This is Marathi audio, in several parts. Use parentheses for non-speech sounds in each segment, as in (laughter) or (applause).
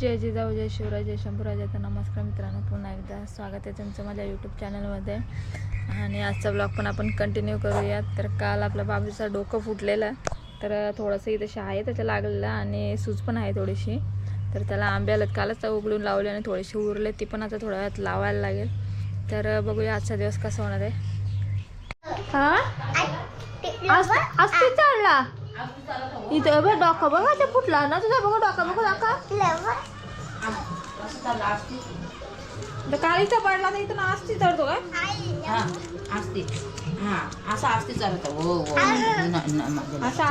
जय जिजाऊ जय शिवराय जय शंभूराजाचा नमस्कार मित्रांनो पुन्हा एकदा स्वागत आहे तुमचं माझ्या यूट्यूब चॅनलमध्ये आणि आजचा ब्लॉग पण आपण कंटिन्यू करूयात. तर काल आपल्या बाबूचं डोकं फुटलेलं. तर थोडंसं इथं आहे त्याच्या लागलेलं आणि सूज पण आहे थोडीशी. तर त्याला आंब्याला कालच उघडून लावले आणि थोडीशी उरले. ती पण आता थोड्या वेळात लावायला लागेल. तर बघूया आजचा दिवस कसा होणार आहे. हा? आज ते चढला बघ डोकं बघा ते फुटला ना तुझा बघा डोकं बघा डोका तर पडला तर इथं चढतो काय हा असं हो हो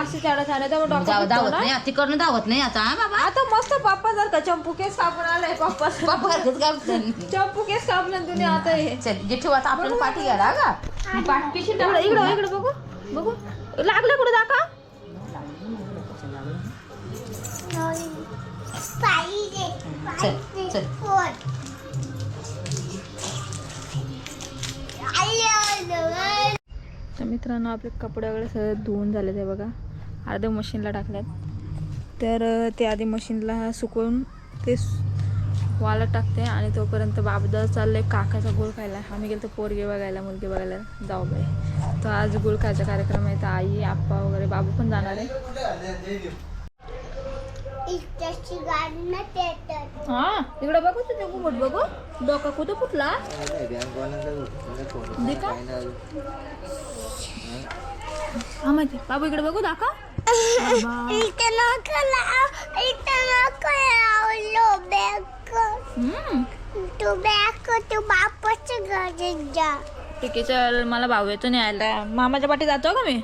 असं चढत आलं तर डोकं ना. नाही तिकडनं दावत नाही आता हा बाबा आता मस्त पप्पा जर का चंपू केस कापून आलाय पप्पा चंपू केस कापलं तुम्ही आता हे चल आता आपल्याला पाठी घ्या का पाठ इकडं इकडं बघू बघू लागलं कुठं दाखा चल चल तर मित्रांनो आपले कपडे वगैरे सगळं धुवून झाले ते बघा. अर्धे मशीनला टाकल्यात. तर ते आधी मशीनला सुकवून ते वाला टाकते आणि तोपर्यंत बाबदा चाललंय काकाचा गुळ खायला. आम्ही गेलो पोरगे बघायला मुलगी बघायला. जाऊ बाई. तर आज गुळ खायचा कार्यक्रम आहे. तर आई आप्पा वगैरे बाबू पण जाणार आहे. हा इकडे बघू तुझे घुमट बघू. डोका कुठं फुटला? हा माहिती. बाबू इकडे बघू दाखव. तू बॅग तू बापाच्या घरी जा. ठीक आहे चल. मला भाऊ येतो नाही आला मामाच्या पाठी जातो का मी?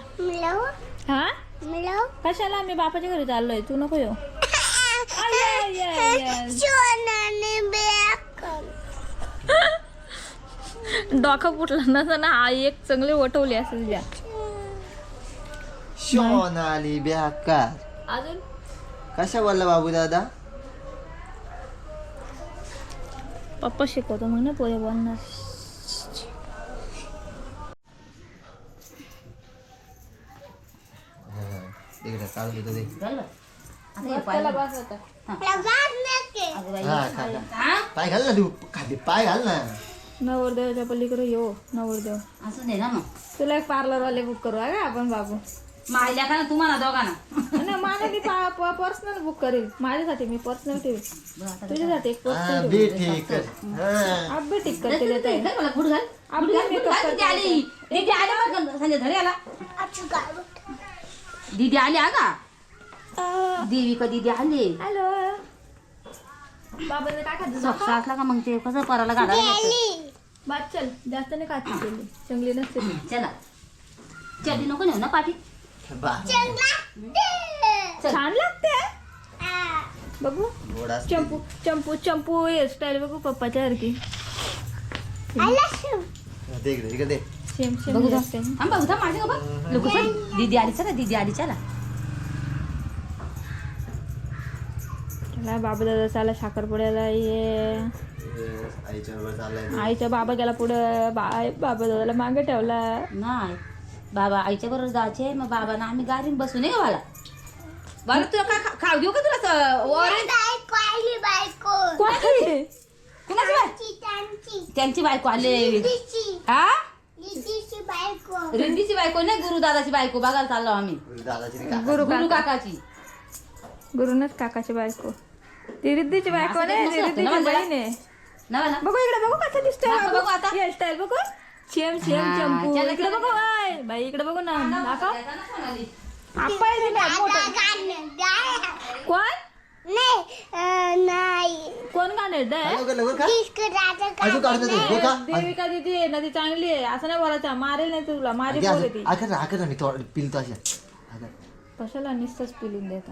हा? कशाला? मी बापाच्या घरी चाललोय. तू नको येऊ. (laughs) डोकं फुटलं नसं ना आई एक चांगली वटवली असेल तुझ्या सोनाली बेकार अजून? कशा बोलला बाबू दादा पप्पा शिकवतो मग ना पोहे बोलणार. इकडे ते झालं? आता हे पाहिलं. लगाड नके. अगं बाई. हा खा खा. हा? पाय घाल ना तू. खाली पाय घाल ना. नवरदेवाच्या पलीकडे येऊ नवरदेव. असं नाही ना मग? तुला एक पार्लर वाले बुक करू हा का आपण बाबू? माहिल्या का ना तुम्हाला दोघांना? नाही मला मी पर्सनल बुक करेल. माझ्यासाठी मी पर्सनल ठेवेल. बरं, आता तुझ्यासाठी एक हा पर्सनल बी ठीक हा. अब्बे टिक करते देता घाल, घाल मला गुड घाल आपली गुड घाल, गुड makeup घाल. दीदी आली. दीदी आली. संजय दीदी हा का? देवी का दीदी आली हॅलो बाबा काय खाते? असला का मग ते. कसं बात चल जास्त नाही खाते केली चांगली नसते ती. चला. नको नेऊ ना पाठी बा. छान लागते बघू. चंपू चंपू चंपू हेअरस्टाईल बघू पप्पाच्या सारखी. सेम सेम बघू थांब बघू लोक दीदी आली चला दीदी आली चला. चला बाबा दादा चाला साखरपुड्याला ये आईच्या बाबा गेला पुढं. बा बाबा दादाला मागे ठेवला. नाही बाबा आईच्या बरोबर जायचे मग बाबांना आम्ही गाडीत बसू नये का मला बरं तुला काय खाऊ देऊ का तुला? बायको. बाय? त्यांची. बायको आले. हा? तिची बायको. रिंडीची बायको नाही गुरुदादाची बायको. बघायला चाललो आम्ही. दादाची गुरु गुरु काका. काकाची. गुरुनच काकाची बायको. ती रिद्धीची बायको असं नाही काही नसतं रिद्धीची ना मला. बहीण आहे. नवा ना बघू इकडे बघू कसं दिसतंय दाखव बघू आता. हेअरस्टाईल बघू. सेम सेम हा, चंपू. चला, इकडे चला. बघू बाय बाई इकडे बघू ना. दाखव. सोनाली. आप्पा आहे तिला, मोठं. गाणं गाय. कोण? गाणे राजा अजून काढतो तू हो का देविका दिदी आहे ना ती चांगली आहे. असं नाही बोलायचं. मारेल नाही तुला माझी आधी पोर असं- ती. आकर ना आकर ना मी थोडं पिलतो अशा. कशाला नुसतंच पिलून देता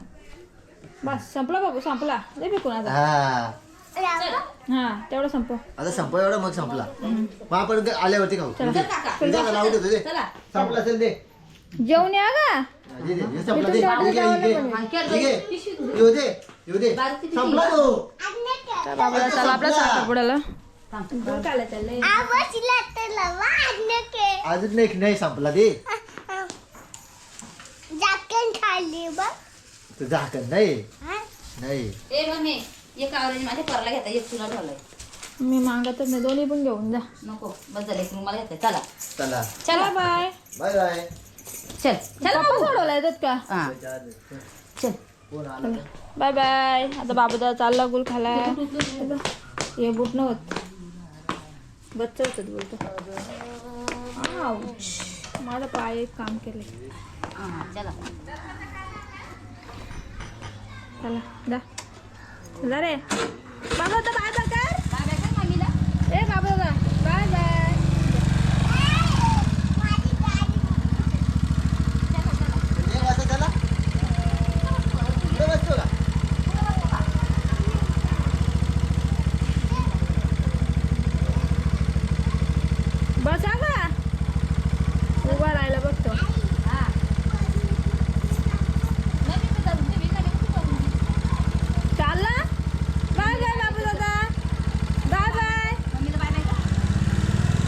बस संपला बाबू संपला. दे फेकून आता हा. हा तेवढं संपव. आता संपला एवढा मग संपला. मग आपण आल्यावरती खाऊ. चला. लावून देतो दे चला. संपला असेल दे जेवण या का दे, दे, संपला दे इकडे, इकडे. येऊ दे येऊ दे. संपला तो. चला आपला साखरपुड्याला वाढणके अजून नाही नाही संपला दे. झाकण खाली बघ. तू झाकण नाही? नाही. ए मम्मी एक आवरेज माझ्या परला घेता एक तुला ठेवलाय. मी मागतच नाही दोन्ही पण घेऊन जा. नको. बस झालं एक रुमाला घेतलाय. चला. चला. चला बाय. Bye bye. चल. चल पप्पा सोडवला येतात का? हा. चल. कोण आलं बाय बाय. आता बाबूदा चालला गुल खाला हे बुट नव्हत. बच्चा होतात बोलतो. माझा पाय एक काम केले हा चला. चला जा. जा रे. बाबा आता बाय बाय बाय कर मम्मीला ए बाबा जा बाय बाय एक वाजता चला कुठे बसतो का बस का उभा राहायला बघतो हा नाही मी तर मी काय चालला बाय बाय बाबू दादा बाय बाय मम्मीला बाय बाय कर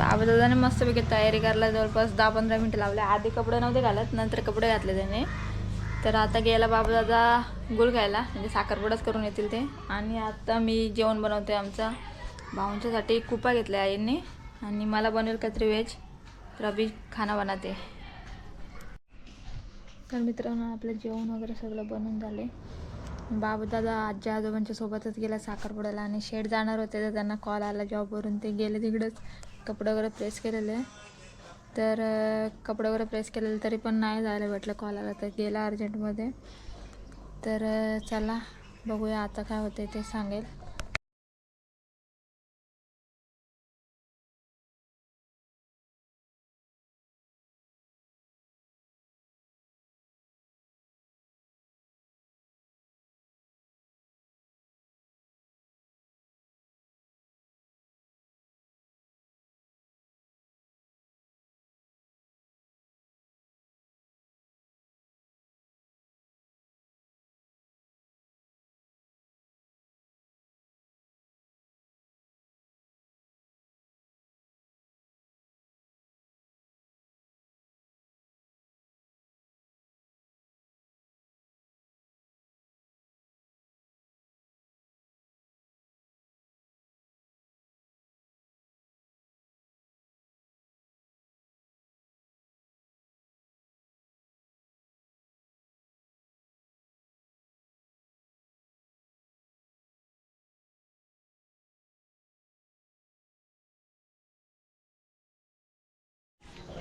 बाबा दादाने मस्तपैकी तयारी करायला जवळपास दहा पंधरा मिनटं लावले. आधी कपडे नव्हते घालत नंतर कपडे घातले त्याने. तर आता गेला बाबा दादा गुळ खायला म्हणजे साखरपुडाच करून येतील ते. आणि आता मी जेवण बनवते आमचा. भाऊंच्यासाठी कुपा घेतल्या आईने. आणि मला बनवेल काहीतरी व्हेज तर अभि खाना बनवते. तर मित्रांनो आपलं जेवण वगैरे सगळं बनवून झाले. बाबू दादा आजी आजोबांच्या सोबतच गेला साखरपुड्याला आणि शेड जाणार होते तर त्यांना कॉल आला जॉबवरून ते गेले तिकडंच. कपडे वगैरे प्रेस केलेले. तर कपडे वगैरे प्रेस केलेले तरी पण नाही जायला भेटलं कॉल आला तर. गेला अर्जंटमध्ये तर चला बघूया आता काय होते ते सांगेल.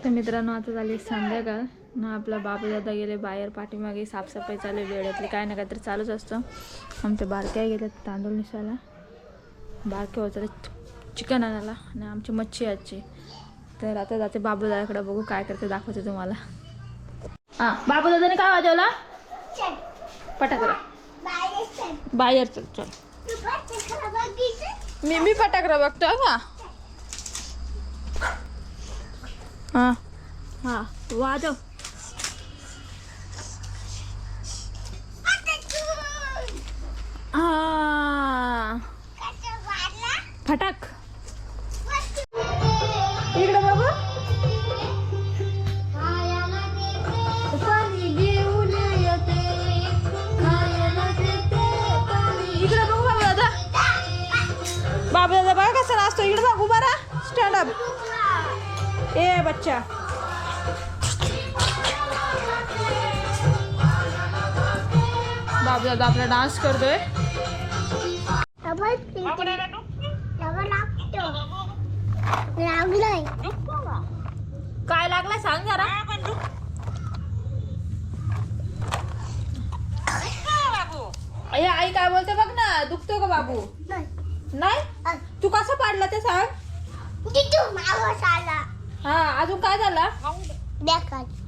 तर मित्रांनो आता झाली संध्याकाळ. ना आपला बाबा दादा गेले बाहेर पाठीमागे साफसफाई चालू आहे काय ना काहीतरी चालूच असतं. आमच्या बारक्या गेल्या तांदूळ निसायला. बारक्या होत्या चिकन आणायला. आणि आमची मच्छी आजची. तर आता जाते बाबू दादाकडे बघू काय करते दाखवते तुम्हाला. हां बाबू दादाने काय वाजवला? पटाकरा बाहेर चल. चल मी मी पटाकरा बघतो हां. हां वाजव. हां. फटाक. इकडे बघू. इकडे बघू बाबा दादा. बाबा दादा बघा कसा नाचतो इकडे बघू बरा स्टँड अप ए बच्चा. बाबा दादा आपला डान्स करतोय. काय लागलाय सांग जरा. अय आई काय बोलते बघ ना दुखतो का बाबू? नाही? तू कसं पाडला ते सांग. हा अजून काय झाला?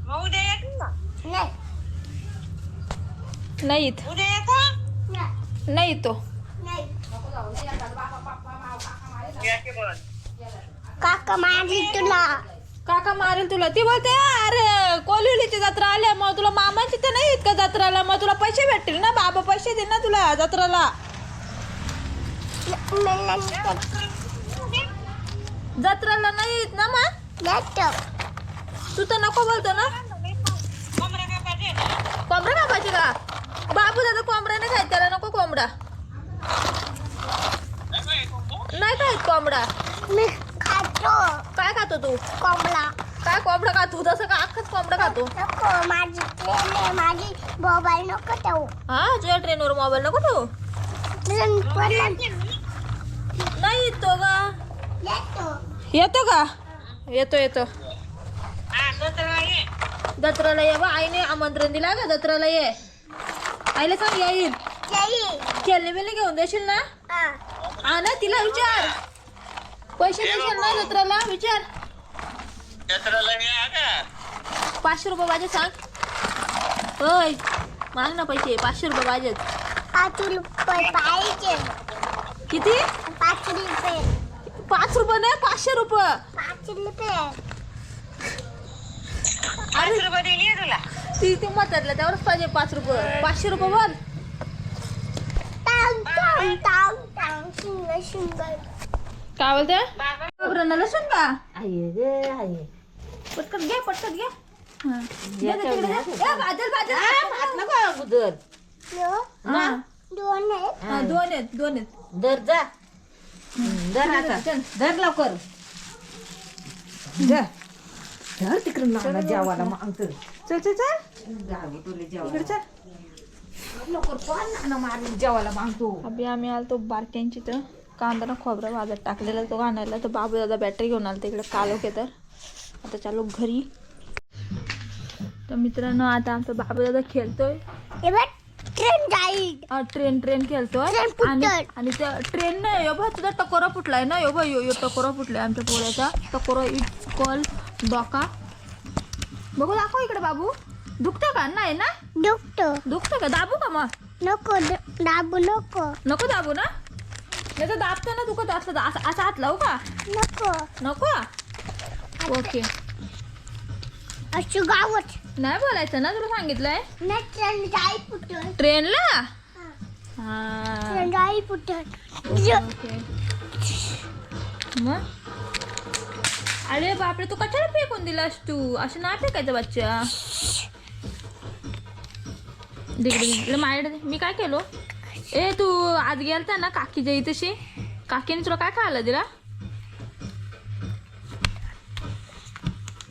नाही. नाही येत नाही नाही. येतो नाही काका मारली तुला. काका मारेल तुला. ती बोलते अरे कोलिवलीची जत्रा आल्या मग तुला मामाची तर नाही येत का जत्राला. मग तुला पैसे भेटतील ना बाबा? पैसे दे ना तुला जत्राला. जत्राला नाही येत ना मग? तू तर नको बोलतो ना. कोंबडा कापायची का? बाबू दादा कोंबडा नाही खायत त्याला नको कोंबडा. नाही खायत कोंबडा. मी खातो. काय खातो तू? कोंबडा. काय कोंबडा खातो? तसं का अख्खाच कोंबडा खातो. नको माझी ट्रेन आहे माझी मोबाईल नको ठेवू. हा तुझ्या ट्रेनवर मोबाईल नको ठेवू? ट्रेन नाही. तो का? येतो. येतो का? येतो येतो. दत्राला ये बा. आईने आमंत्रण दिला का दत्राला ये. आईला सांग येईल. येई खेळणे बिल्ले घेऊन देशील ना? हा. हा ना तिला विचार. पैसे देशील ना दत्राला विचार. पाचशे रुपये पाहिजे सांग. होय. माग ना पैसे. पाचशे रुपये पाहिजेत पाच रुपये पाहिजे. किती? पाच रुपये. पाच रुपये नाही पाचशे रुपये. पाच रुपये. ती ती म्हातारला त्यावरच पाहिजे पाच रुपये. पाचशे रुपये बोल. काय बोलते? घाबरणं लसूण का? पटकन घे पटकन घे. हा. तिकडे घ्या. ए, हा. दोन आहेत हा, दोन आहेत दोन आहेत. धर जा. धर आता. धर लवकर. धर धर लागला जेवायला मागतो चल चल चल. जागे तुला इकडे जेवायला चल. लवकर पण नाना मारून जेवायला मागतो अभि आम्ही आलतो बारक्यांची तर. कांदा ना खोबरा भाजत टाकलेला तो आणायला. तर बाबू दादा बॅटरी घेऊन आला इकडे कालोखे तर. आता चालू घरी. तर मित्रांनो आता आमचा बाबू दादा खेळतोय. हे बघ ट्रेन जाईल. ट्रेन ट्रेन खेळतोय. ट्रेन. आणि आणि त्या ट्रेन नाही यो बा तुझा टकोरा फुटलाय ना यो बा यो यो टकोरा फुटलाय आमच्या पोळ्याचा टकोरा इट कॉल डोका? बघू दाखव इकडे बाबू. दुखतं का? नाही ना? दुखतो. दुखतं का? दाबू का मग? नको द- दाबू नको. नको दाबू ना? नाही तर दाबतं ना दुखत असलं तर. असं असं हात लावू का? नको. नको? ओके. गावत नाही बोलायचं ना तुला सांगितलंय? नाही फुटल ट्रेनला? हा. फुटल ओके. मग? अरे बापरे तू कशाला फेकून दिलास तू? असं नाही फेकायचं बच्चा. तिकडे माझ्याकडे. मी काय केलो? ए तू आज गेलता ना काकीच्या इथेशी? काकीने तुला काय खायला दिला?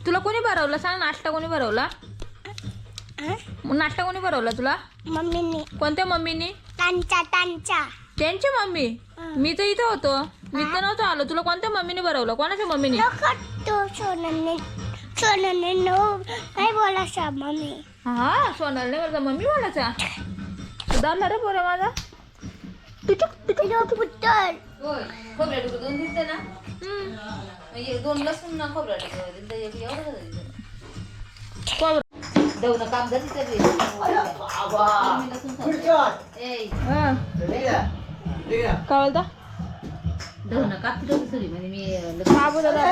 तुला कोणी भरवलं? सांग नाश्ता कोणी भरवला? नाश्ता कोणी भरवला तुला? मम्मीने. कोणत्या मम्मीनी? त्यांच्या त्यांच्या त्यांची मम्मी? मी तर इथं होतो. मी तर नव्हतो आलो. तुला कोणत्या मम्मीने भरवलं कोणाच्या मम्मीने? नको तो सोनाने सोनाने नो नाही बोलायचा मम्मी. हा सोनाल नाही बरं मम्मी बोलायचा? सुधारला रे पोरे माझा. होय. खोबऱ्या दोन दिसते ना? दोन लसूण ना खोबऱ्या एक एवढं? दवनं काम झाली. ए, हा. काय बोलता बाबू दादा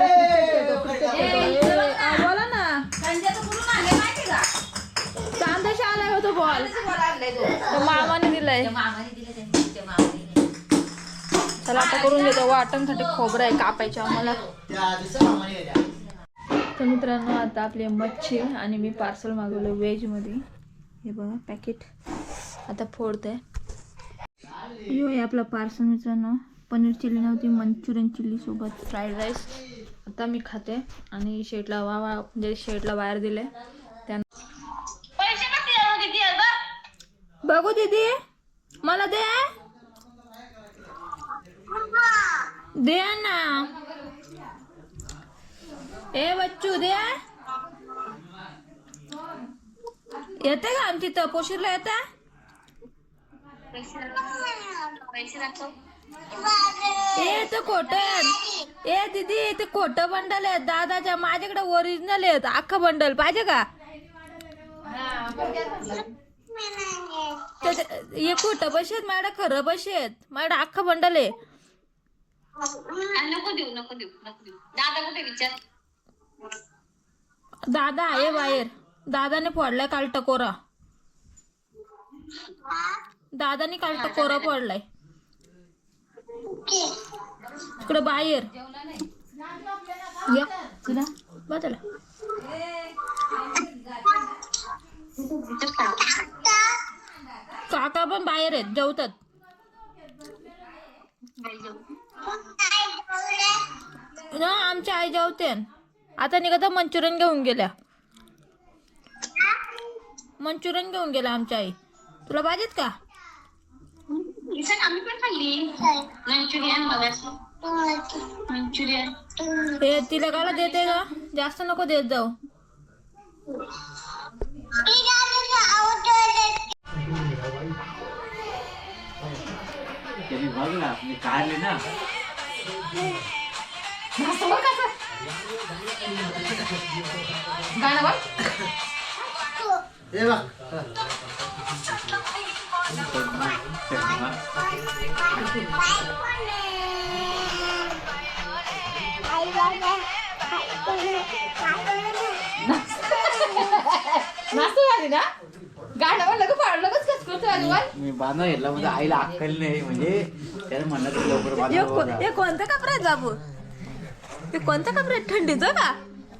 बोला ना चांदेशा आलाय होतो बॉल मामाने दिलाय मामाने चला आता करून घेतो वाटणसाठी खोबरं आहे कापायच्या आम्हाला तर मित्रांनो आता आपली मच्छी आणि मी पार्सल मागवलं व्हेजमध्ये हे बघा पॅकेट आता फोडते यो आहे आपलं पार्सल मित्रांनो पनीर चिल्ली नव्हती मंचुरियन चिल्ली सोबत फ्राईड राईस. आता मी खाते आणि शेटला वा वा म्हणजे शेटला बाहेर दिले. त्यानं बघू? दीदी मला दे. दे ना ए बच्चू दे. येते का आमची तपोशीरला? येते? ए ते खोटं ए दीदी ते खोटं बंडल आहे. दादाच्या माझ्याकडे ओरिजिनल आहेत. अख्खं बंडल पाहिजे का? हे खोटं पैसे आहेत माझ्याकडे खरं पैसे आहेत. माझ्याकडे अख्खं बंडल आहे. नको देऊ नको देऊ नको देऊ. दादा कुठे विचार? दादा आहे बाहेर. दादाने फोडलाय काल टकोरा. दादाने काल टकोरा फोडलाय तिकडे बाहेर. या. तुला बघ त्याला. काका पण बाहेर आहेत जेवतात. ना आमच्या आई जेवते. आता निघत मंचुरियन घेऊन गेल्या. मंचुरियन घेऊन गेल्या आमच्या आई. तुला पाहिजेत का? इथं आम्ही पण खाल्ली. मंचुरियन मंचुरियन. हे तिला काला देते का? जास्त नको देत जाऊ. बघ ना मी काढले ना. गाणं बोल हे बघ. मस्त झाली ना गाणं म्हणलं का पाडलं कस कस करतो आधी बोल मी बांधा घेतला म्हणजे आईला अक्कल नाही म्हणजे म्हणलं की लवकर हे बांधा हे कोणतं कपडे आहेत बाबू? हे कोणतं कपडे आहेत? थंडीचं का?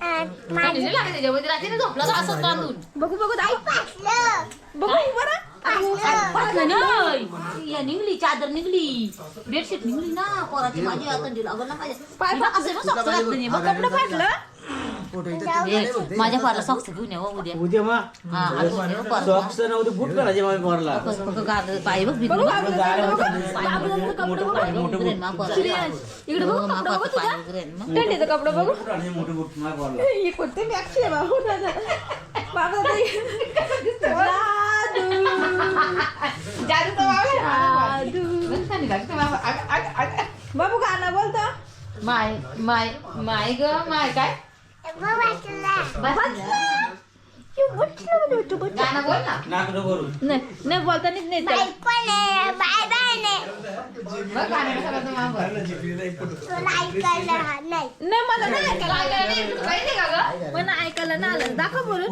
थंडी नाही लागत त्याच्यामध्ये रात्री झोपला तर असं तांदून बघू बघू दाखव. बघू बरं नाही. या निघली चादर निघली. बेडशीट निघली ना पोराची माझी. आता लागल ना माझ्या. असं ना कपडे फाटलं फोटो इथे ए, माझ्या पोराला सॉक्स घेऊन ये हो उद्या. उद्या मग? हा हो. सॉक्स नव्हते बूट करायचे माझ्या पोरला. बघ, बघ, गार- पाय बघ भीती बघू बघ. बाबू बाबूचं कपडे बघू. पाय उघडेल मा पोराला. इकडे बघू मा कपडे बघू पोराचं तुझा पाय उघडेल मग. थंडीचं कपडे बघू. आणि मोठे बूट माझ्या पोरला. ही कोणती मॅक्सी आहे बाबू दादा बाबा ताई, कसं दिसतंय जादू. जादूचा बाबा आहे. जादू. बघ, थंडी लागते बाबा. अग, अग, अग. बाबू गाणं बोलतो. माय माय माय ग माय काय? गाणं बोल ना. नाक नको करू नाही नाही बोलतानीच नाही. त्याला. बघ गाणं पोर. नाही मला नाही ऐकायला काय काय नाही, तुला माहिती का ग? मला ऐकायला नाही आलं. दाखव बोलून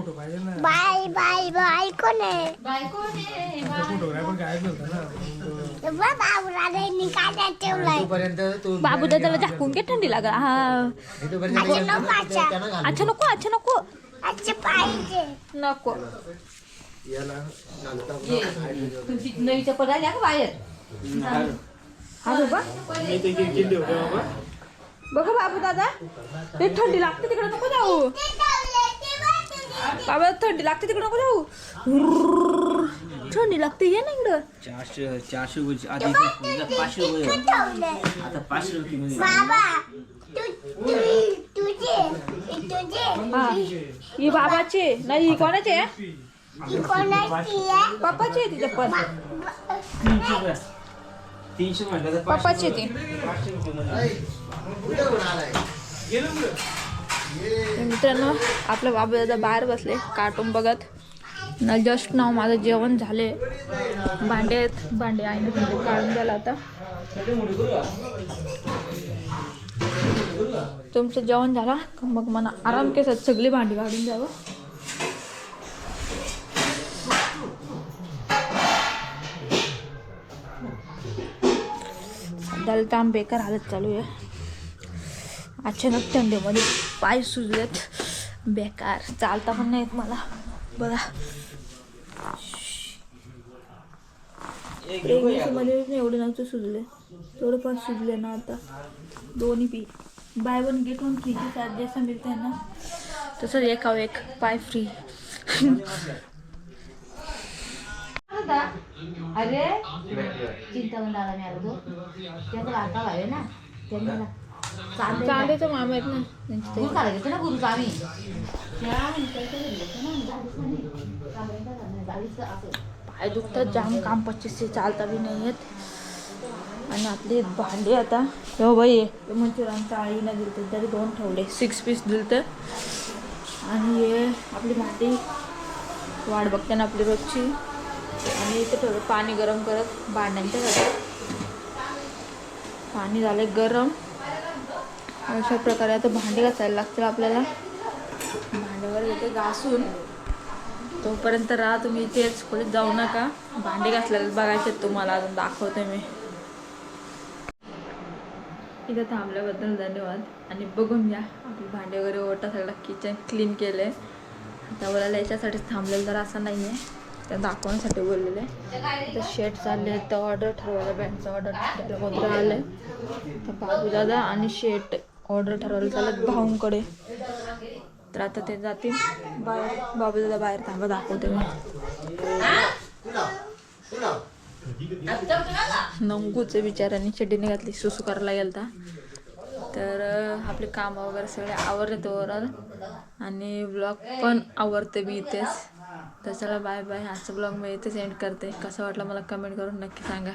बाय बाय बाय कोण आहे बायको ने, बाय. ठेवलाय तू बाबू दादाला झाकून घे थंडी लागला. हा. अच्छा नको अच्छा त्यानं घाल. अच्छा नको अच्छा नको. याला घालता नवी चप्पल आली का बाहेर. हा. बाबा. बघा बाबू दादा ते थंडी लागते तिकडे नको जाऊ. बाबा थंडी लागते तिकडे नको जाऊ. थंडी लागते ये ना इकडं. चारशे चारशे रुपये आधी पाचशे रुपये. आता पाचशे रुपये हा ही बाबाची नाही ही कोणाची आहे? ही कोणाची आहे? पप्पाची आहे ती चप्पल तीनशे रुपये. तीनशे म्हटलं तर पाचशे पप्पाची ती. पाचशे रुपये मित्रांनो आपले बाबा दादा बाहेर बसले कार्टून बघत. ना जस्ट नाव माझं जेवण झाले. भांडे आहेत भांडे आईने भांडे काढून द्याला आता. तुमचं जेवण झाला? मग मला आराम केसात सगळी भांडी काढून द्यावं. सध्याला ताम बेकार हालत चालू आहे. अचानक थंडीमध्ये पाय सुजलेत. बेकार. चालता पण नाही मला. बघा. नाही एवढे नव्हते सुजले. पाय सुजले ना आता. दोन्ही P buy one get one free के साथ जैसा मिलता है ना तसंच एकावर एक. पाय फ्री? अरे चिंतामण दादा मी आलो. तो त्याचा भाई आहे ना. त्यांना चांदेचे मामा आहेत ना. त्यांचे घेतो गुरुचा आम्ही. पाय दुखतात जाम काम पच्चीसशे चालता बी नाही येत. आणि आपली भांडी आता. हो बाई मंचुरियन चाळीनं दिलते तरी दोन ठेवले. सिक्स पीस दिलते. आणि हे आपली भांडी. वाट बघते ना आपली रोजची. आणि इथे ठेवलं पाणी गरम करत भांड्यांच्या पाणी झालं गरम. अशा प्रकारे आता भांडे घासायला लागतील आपल्याला. भांड्यावर येते घासून. तोपर्यंत राहा तुम्ही इथेच खोलीत जाऊ नका. भांडे घासलेले बघायचे तुम्हाला अजून दाखवते मी. इथं थांबल्याबद्दल धन्यवाद. आणि बघून घ्या आपली भांडे वगैरे ओटा सगळं किचन क्लीन केलं आहे आता बोलायला याच्यासाठीच थांबलेलं तर असं नाही आहे त्या दाखवण्यासाठी बोललेलं. आहे तर शेट चालले तर ऑर्डर ठरवायला बँडचं ऑर्डर ठरवायला कोणतं आलं आहे तर बाबू दादा आणि शेट ऑर्डर ठरवलं चालत भाऊंकडे. तर आता ते जातील बाहेर. बाबू दादा बाहेर थांबा दाखवते मग. नंगूचे बिचारांनी चड्डीने घातली सुसू करायला गेलता. तर आपले काम वगैरे सगळे आवरले ओवरऑल आणि ब्लॉग पण आवरते मी इथेच. तर चला बाय बाय आजचा ब्लॉग मी इथेच एंड करते. कसं वाटलं मला कमेंट करून नक्की सांगा.